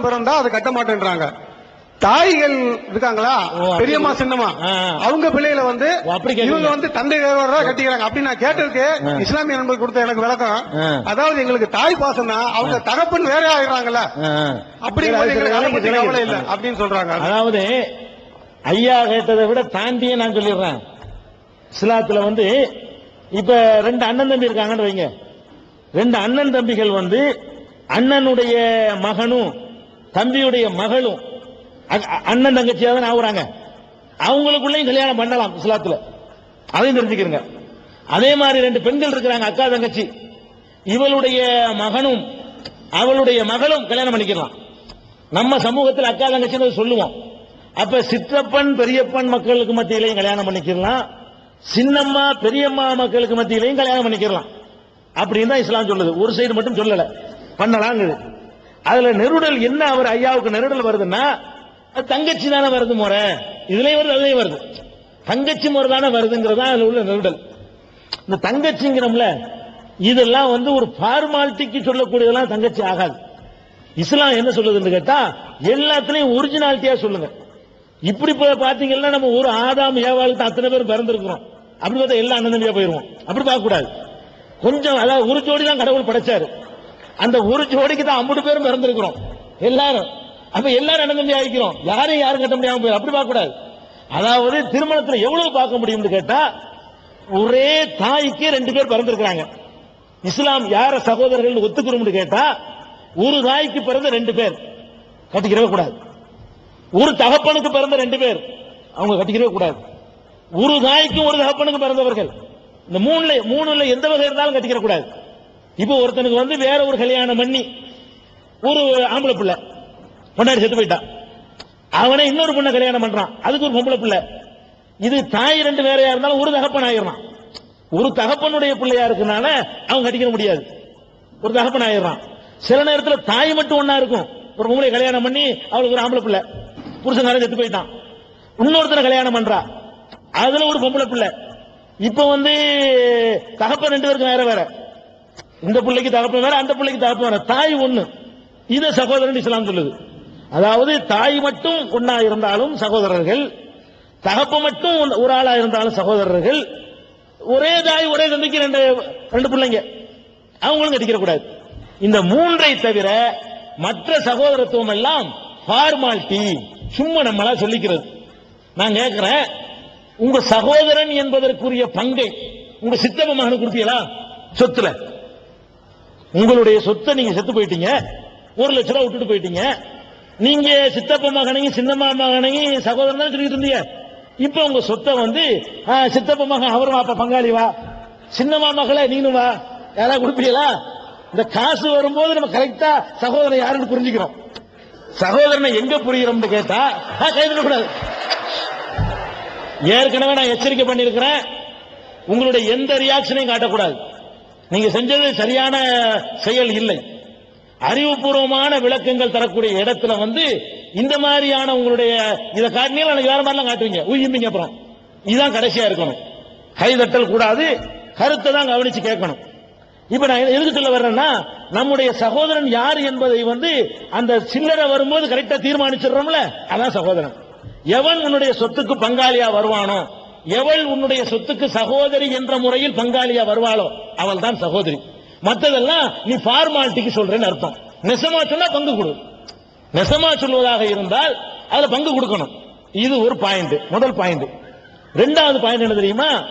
மகன் பிறந்தா அதை கட்ட மாட்டேன்றாங்க. தாய்கள் இருக்காங்களா. பெரியம்மா சின்னம்மா. அவங்க பிள்ளைகளை வந்து. இவங்க வந்து தந்தை கட்டிக்கிறாங்க. அப்படி நான் கேட்டதுக்கு இஸ்லாமிய நண்பர் கொடுத்த எனக்கு விளக்கம். அதாவது எங்களுக்கு தாய் பாசம் தான் அவங்க தகப்பன் வேற ஆகிறாங்கல்ல ஆ. அப்படிங்கும்போது எங்களுக்கு அதை பத்தி விளங்கி- கவலை இல்ல அப்படின்னு சொல்றாங்க. அதாவது ஐயா கேட்டதை விட தாண்டியே நான் சொல்லிடுறேன். இஸ்லாத்துல வந்து இப்ப ரெண்டு அண்ணன் தம்பி இருக்காங்கன்னு வைங்க. ரெண்டு அண்ணன் தம்பிகள் வந்து அண்ணனுடைய மகனும் தம்பியுடைய மகளும் அண்ணன் தங்கச்சியாக தான் ஆகுறாங்க. அவங்களுக்குள்ளேயும் கல்யாணம் பண்ணலாம் இஸ்லாத்துல. அதையும் தெரிஞ்சுக்கிறங்க. அதே மாதிரி ரெண்டு பெண்கள் இருக்கிறாங்க அக்கா தங்கச்சி. இவளுடைய மகனும் அவளுடைய மகளும் கல்யாணம் பண்ணிக்கலாம். நம்ம சமூகத்தில் அக்கா தங்கச்சின்னு சொல்லுவோம். அப்ப சித்தப்பன் பெரியப்பன் மக்களுக்கு மத்தியிலையும் கல்யாணம் பண்ணிக்கலாம். சின்னம்மா பெரியம்மா மக்களுக்கு மத்தியிலையும் கல்யாணம் பண்ணிக்கலாம். அப்படின்னு தான் இஸ்லாம் சொல்லுது. ஒரு சைடு மட்டும் சொல்லல. பண்ணலாங்குது. அதுல நெருடல் என்ன அவர் ஐயாவுக்கு நெருடல் வருதுன்னா தங்கச்சி தானே வருது முறை இதுலயும் வருது அதுலயும் வருது. தங்கச்சி முறை தானே வருதுங்கிறதா அதுல உள்ள நெருடல். இந்த தங்கச்சிங்கிறோம்ல இதெல்லாம் வந்து ஒரு ஃபார்மாலிட்டிக்கு சொல்லக்கூடியதெல்லாம் தங்கச்சி ஆகாது. இஸ்லாம் என்ன சொல்லுதுன்னு கேட்டா எல்லாத்துலயும் ஒரிஜினாலிட்டியா சொல்லுங்க. இப்படி பாத்தீங்கன்னா நம்ம ஒரு ஆதாம் ஏவாளுக்கு அத்தனை பேர் பிறந்திருக்கிறோம். அப்படி பார்த்தா எல்லா அண்ணன் போயிருவோம். அப்படி பார்க்க கூடாது கொஞ்சம் அதாவது ஒரு ஜோடி தான் கடவுள் படைச்சாரு. அந்த ஒரு ஜோடிக்கு தான் ஐம்பது பேரும் பிறந்திருக்கிறோம். எல்லாரும். அப்ப எல்லாரும் அண்ணன் தம்பி ஆகிக்கிறோம்? யாரையும் யாரும் கட்ட முடியாம போயிடும் அப்படி பார்க்க கூடாது. அதாவது திருமணத்துல எவ்வளவு பார்க்க முடியும்னு கேட்டா ஒரே தாய்க்கு ரெண்டு பேர் பிறந்திருக்கிறாங்க. இஸ்லாம் யார சகோதரர்கள் ஒத்துக்கிறோம்னு கேட்டா ஒரு தாய்க்கு பிறந்த ரெண்டு பேர். கட்டிக்கிறவே கூடாது. ஒரு தகப்பனுக்கு பிறந்த ரெண்டு பேர். அவங்க கட்டிக்கிறவே கூடாது. ஒரு தாய்க்கும் ஒரு தகப்பனுக்கு பிறந்தவர்கள். இந்த மூணுல மூணுல எந்த வகை இருந்தாலும் கட்டிக்கிற கூடாது. இப்போ ஒருத்தனுக்கு வந்து வேற ஒரு கல்யாணம் பண்ணி ஒரு ஆம்பளை பிள்ளை பொண்டாடி செத்து போயிட்டான் அவனை இன்னொரு பொண்ணை கல்யாணம் பண்றான். அதுக்கு ஒரு பொம்பளை பிள்ளை. இது தாய் ரெண்டு வேறையா இருந்தாலும் ஒரு தகப்பன் ஆயிடுறான். ஒரு தகப்பனுடைய பிள்ளையா இருக்கனால அவன் கட்டிக்க முடியாது. ஒரு தகப்பன் ஆயிடுறான். சில நேரத்தில் தாய் மட்டும் ஒன்னா இருக்கும். ஒரு பொம்பளை கல்யாணம் பண்ணி அவளுக்கு ஒரு ஆம்பளை பிள்ளை. புருஷன் செத்து போயிட்டான். இன்னொருத்தனை கல்யாணம் பண்றா. அதுல ஒரு பொம்பளை பிள்ளை. இப்ப வந்து தகப்பன் ரெண்டு பேருக்கும் வேற வேற. இந்த பிள்ளைக்கு தகப்பன் வேற அந்த பிள்ளைக்கு தகப்பன் வேற. தாய் ஒண்ணு. இத சகோதரன் இஸ்லாம் சொல்லுது. அதாவது தாய் மட்டும் ஒன்னா இருந்தாலும் சகோதரர்கள் தகப்ப மட்டும் ஒரு ஆளா இருந்தாலும் சகோதரர்கள் ஒரே தாய் ஒரே தந்தைக்கு ரெண்டு ரெண்டு பிள்ளைங்க. அவங்களும் கட்டிக்கிற கூடாது. இந்த மூன்றை தவிர மற்ற சகோதரத்துவம் எல்லாம் ஃபார்மாலிட்டி சும்மா நம்மளா சொல்லிக்கிறது. நான் கேட்கிறேன் உங்க சகோதரன் என்பதற்குரிய பங்கை உங்க சித்தப்ப மகனுக்கு கொடுத்தீங்களா சொத்துல. உங்களுடைய சொத்தை நீங்க செத்து போயிட்டீங்க. ஒரு லட்ச ரூபா விட்டுட்டு போயிட்டீங்க. நீங்க சித்தப்ப மகனையும் சின்னம்மா மகனையும் சகோதரன் தான் சொல்லிட்டு இருந்தீங்க. இப்ப உங்க சொத்தை வந்து ஆ, சித்தப்ப மகன் அவரும் வாப்பா பங்காளி வா. சின்னம்மா மகளே நீனும் வா. யாராவது கொடுப்பீங்களா? இந்த காசு வரும்போது நம்ம கரெக்டா சகோதரன் யாருன்னு புரிஞ்சுக்கிறோம். சகோதரனை எங்க புரிகிறோம்னு கேட்டா ஆ, கூடாது. ஏற்கனவே நான் எச்சரிக்கை பண்ணியிருக்கிறேன். உங்களுடைய எந்த ரியாக்ஷனையும் காட்டக்கூடாது. நீங்க செஞ்சது சரியான செயல் இல்லை. அறிவுபூர்வமான விளக்கங்கள் தரக்கூடிய இடத்துல வந்து இந்த மாதிரியான உங்களுடைய இதை காட்டினீங்க எனக்கு வேற மாதிரிலாம் காட்டுவீங்க. உயிம்பிங்க அப்புறம். இதுதான் கடைசியா இருக்கணும். கை தட்டல் கூடாது கருத்தை தான் கவனிச்சு கேட்கணும். இப்ப நான் எதுக்கு சொல்ல வர்றேன்னா நம்முடைய சகோதரன் யார் என்பதை வந்து அந்த சில்லறை வரும்போது கரெக்டா தீர்மானிச்சிடுறோம்ல அதான் சகோதரன். எவன் உன்னுடைய சொத்துக்கு பங்காளியா வருவானோ எவள் உன்னுடைய சொத்துக்கு சகோதரி என்ற முறையில் பங்காளியா வருவாளோ அவள் தான் சகோதரி. மற்றதெல்லாம் நீ ஃபார்மாலிட்டிக்கு சொல்றேன்னு அர்த்தம். நெசமா சொன்னா பங்கு கொடு. நெசமா சொல்வதாக இருந்தால் அதுல பங்கு கொடுக்கணும். இது ஒரு பாயிண்ட் முதல் பாயிண்ட் ரெண்டாவது பாயிண்ட் என்ன தெரியுமா?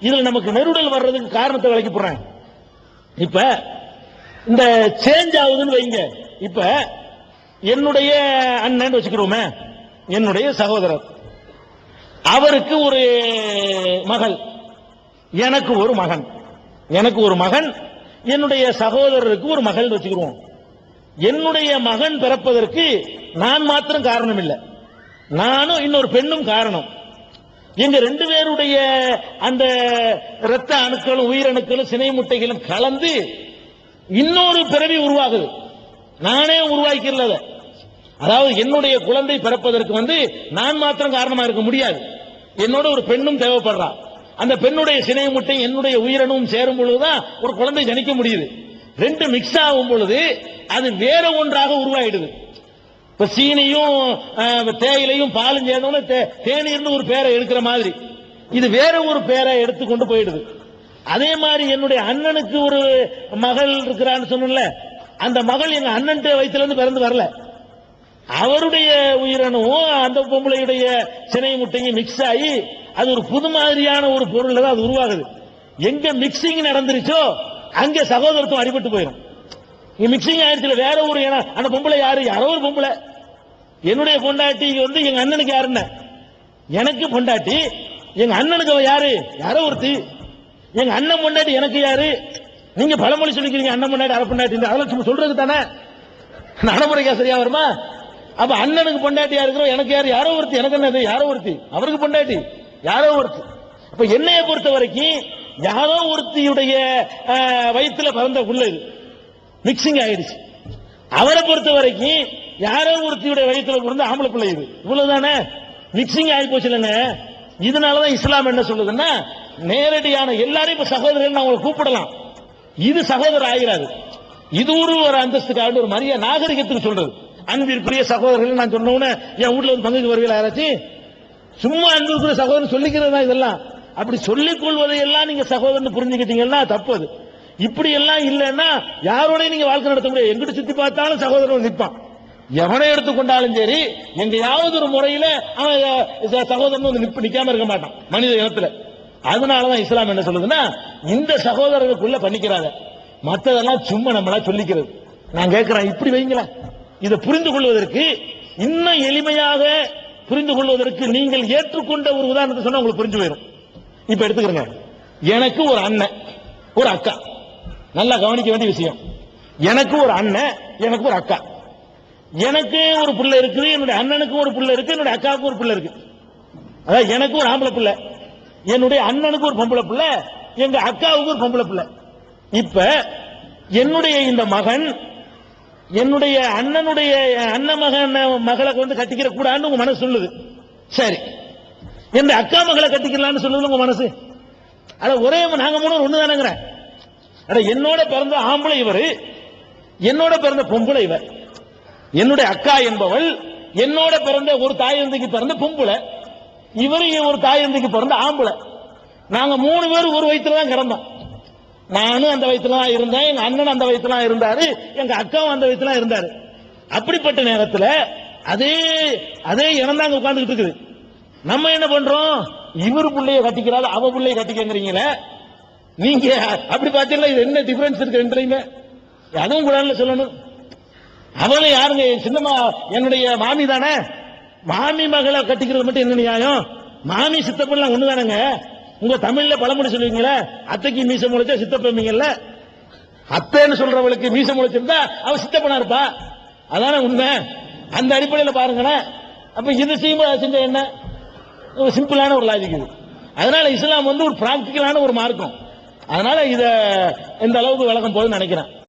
இதுல நமக்கு நெருடல் வர்றதுக்கு காரணத்தை விளக்கி போடுறேன். இப்ப இந்த சேஞ்ச் ஆகுதுன்னு வைங்க. இப்ப என்னுடைய அண்ணன் வச்சுக்கிறோமே. என்னுடைய சகோதரர். அவருக்கு ஒரு மகள். எனக்கு ஒரு மகன். எனக்கு ஒரு மகன். என்னுடைய சகோதரருக்கு ஒரு மகள் வச்சுக்கிறோம் என்னுடைய மகன் பிறப்பதற்கு நான் மாத்திரம் காரணம் இல்லை நானும் இன்னொரு பெண்ணும் காரணம். எங்க ரெண்டு பேருடைய அந்த இரத்த அணுக்களும் உயிரணுக்களும் சினை முட்டைகளும் கலந்து இன்னொரு பிறவி உருவாகுது. நானே உருவாக்கிடல அதை. அதாவது என்னுடைய குழந்தை பிறப்பதற்கு வந்து நான் மாத்திரம் காரணமா இருக்க முடியாது. என்னோட ஒரு பெண்ணும் தேவைப்படுறா. அந்த பெண்ணுடைய சினை முட்டை என்னுடைய உயிரணும் சேரும் பொழுதுதான் ஒரு குழந்தை ஜனிக்க முடியுது. ரெண்டு மிக்ஸ் ஆகும் பொழுது அது வேற ஒன்றாக உருவாயிடுது. இப்ப சீனியும் தேயிலையும் பாலும் சேர்ந்தோன்னு தே- தேநீர்னு ஒரு பேரை எடுக்கிற மாதிரி. இது வேற ஒரு பேரை எடுத்து கொண்டு போயிடுது. அதே மாதிரி என்னுடைய அண்ணனுக்கு ஒரு மகள் இருக்கிறான்னு சொன்னல அந்த மகள் எங்க அண்ணன் வயிற்றுல இருந்து பிறந்து வரல. அவருடைய உயிரணுவும் அந்த பொம்பளையுடைய சினை முட்டையும் மிக்ஸ் ஆகி அது ஒரு புது மாதிரியான ஒரு பொருள் தான் அது உருவாகுது. எங்க மிக்சிங் நடந்துருச்சோ அங்க சகோதரத்துவம் அடிபட்டு போயிடும் இங்க மிக்சிங் ஆயிடுச்சுல வேற ஒரு அந்த பொம்பளை யாரு? யாரோ ஒரு பொம்பளை. என்னுடைய பொண்டாட்டி வந்து எங்க அண்ணனுக்கு யாருன்னு? எனக்கு பொண்டாட்டி. எங்க அண்ணனுக்கு யாரு? யாரோ ஒருத்தி. எங்க அண்ணன் பொண்டாட்டி எனக்கு யாரு? நீங்க பழமொழி சொல்லிக்கிறீங்க அண்ணன் பொண்டாட்டி அரை பொண்டாட்டி அதெல்லாம் சும்மா சொல்றது தானே? நடைமுறைக்கா சரியா வருமா? அப்ப அண்ணனுக்கு பொண்டாட்டியா இருக்கிறோம் எனக்கு யார்? யாரோ ஒருத்தி. எனக்கு என்னது? யாரோ ஒருத்தி. அவருக்கு பொண்டாட்டி. யாரோ ஒருத்தி. அப்ப என்னைய பொறுத்த வரைக்கும் யாரோ ஒருத்தியுடைய வயிற்றுல பிறந்த புள்ள இது. மிக்சிங் ஆயிடுச்சு. அவரை பொறுத்த வரைக்கும் யாரோ ஒருத்தியுடைய வயிற்றுல பிறந்த ஆம்பளை பிள்ளை இது. இவ்வளவுதானே? மிக்சிங் ஆகி போச்சு இல்லைங்க இதனாலதான் இஸ்லாம் என்ன சொல்லுதுன்னா நேரடியான எல்லாரையும் இப்ப சகோதரர் அவங்களை கூப்பிடலாம். இது சகோதரர் ஆகிறாரு. இது ஒரு ஒரு அந்தஸ்துக்காக ஒரு மரிய நாகரிகத்துக்கு சொல்றது. அன்பிற்குரிய சகோதரர்கள் நான் சொன்ன என் வீட்டுல வந்து பங்குக்கு வருவீங்களா யாராச்சும் சும்மா அன்பிற்குரிய சகோதரன் சொல்லிக்கிறது தான் இதெல்லாம். அப்படி சொல்லிக் கொள்வதை எல்லாம் நீங்க சகோதரன் புரிஞ்சுக்கிட்டீங்கன்னா தப்பு அது இப்படி எல்லாம் இல்லைன்னா யாரோடய நீங்க வாழ்க்கை நடத்த முடியாது. எங்கிட்ட சுத்தி பார்த்தாலும் சகோதரன் நிற்பான். எவனை எடுத்துக்கொண்டாலும் சரி எங்கேயாவது ஒரு முறையில அவன் சகோதரன் வந்து நிப்ப நிக்காம இருக்க மாட்டான் மனித இனத்துல. அதனாலதான் இஸ்லாம் என்ன சொல்லுதுன்னா இந்த சகோதரர்களுக்குள்ள பண்ணிக்கிறாங்க. மற்றதெல்லாம் சும்மா நம்மளா சொல்லிக்கிறது. நான் கேட்கிறேன் இப்படி வைங்களேன். இதை புரிந்து கொள்வதற்கு இன்னும் எளிமையாக புரிந்து கொள்வதற்கு நீங்கள் ஏற்றுக்கொண்ட ஒரு உதாரணத்தை சொன்னா உங்களுக்கு புரிஞ்சு போயிடும் இப்ப எடுத்துக்கிறங்க எனக்கு ஒரு அண்ணன் ஒரு அக்கா. நல்லா கவனிக்க வேண்டிய விஷயம். எனக்கு ஒரு அண்ணன் எனக்கு ஒரு அக்கா. எனக்கு ஒரு பிள்ளை இருக்குது என்னுடைய அண்ணனுக்கும் ஒரு பிள்ளை இருக்கு என்னுடைய அக்காவுக்கும் ஒரு பிள்ளை இருக்கு. அதாவது எனக்கு ஒரு ஆம்பளை பிள்ளை என்னுடைய அண்ணனுக்கு ஒரு பொம்பளை பிள்ளை எங்க அக்காவுக்கு ஒரு பொம்பளை பிள்ளை. இப்ப என்னுடைய இந்த மகன் என்னுடைய அண்ணனுடைய அண்ணன் மகன் மகளை வந்து கட்டிக்கிற கூடாதுன்னு உங்க மனசு சொல்லுது. சரி. என் அக்கா மகளை கட்டிக்கலாம்னு சொல்லுது உங்க மனசு? அட ஒரே நாங்க மூணு ஒண்ணு தானங்கிறேன் அட என்னோட பிறந்த ஆம்பளை இவரு என்னோட பிறந்த பொம்பளை இவர். என்னுடைய அக்கா என்பவள் என்னோட பிறந்த ஒரு தாயந்தைக்கு பிறந்த பொம்பளை இவரு ஒரு தாயந்தைக்கு பிறந்த ஆம்பளை. நாங்க மூணு பேர் ஒரு வயிற்றுல தான் கிடந்தோம். நானும் அந்த வயசுல தான் இருந்தேன் எங்க அண்ணன் அந்த வயசுல தான் இருந்தாரு எங்க அக்காவும் அந்த வயசுல தான் இருந்தாரு. அப்படிப்பட்ட நேரத்துல அதே அதே இனம் தான் உட்கார்ந்துகிட்டு இருக்குது. நம்ம என்ன பண்றோம்? இவர் பிள்ளைய கட்டிக்கிறாரு அவ பிள்ளைய கட்டிக்கங்கிறீங்களே? நீங்க அப்படி பாத்தீங்களா இது என்ன டிஃபரன்ஸ் இருக்குன்றீங்க அதுவும் கூட சொல்லணும். அவளை யாருங்க? சின்னமா சின்னம்மா என்னுடைய மாமி தானே? மாமி மகளை கட்டிக்கிறது மட்டும் என்ன நியாயம்? மாமி சித்தப்பெல்லாம் ஒண்ணு தானேங்க உங்க தமிழ்ல பழமொழி சொல்லுவீங்களே அத்தைக்கு மீச முளைச்சா சித்தப்பீங்கல்ல அத்தைன்னு சொல்றவளுக்கு மீச முளைச்சிருந்தா அவ சித்தப்பனா இருப்பா? அதானே உண்மை. அந்த அடிப்படையில் பாருங்களேன். அப்ப இது செய்யும்போது என்ன? ஒரு சிம்பிளான ஒரு லாஜிக் இது. அதனால இஸ்லாம் வந்து ஒரு பிராக்டிக்கலான ஒரு மார்க்கம். அதனால இத இந்த அளவுக்கு விளக்கம் போதுன்னு நினைக்கிறேன்.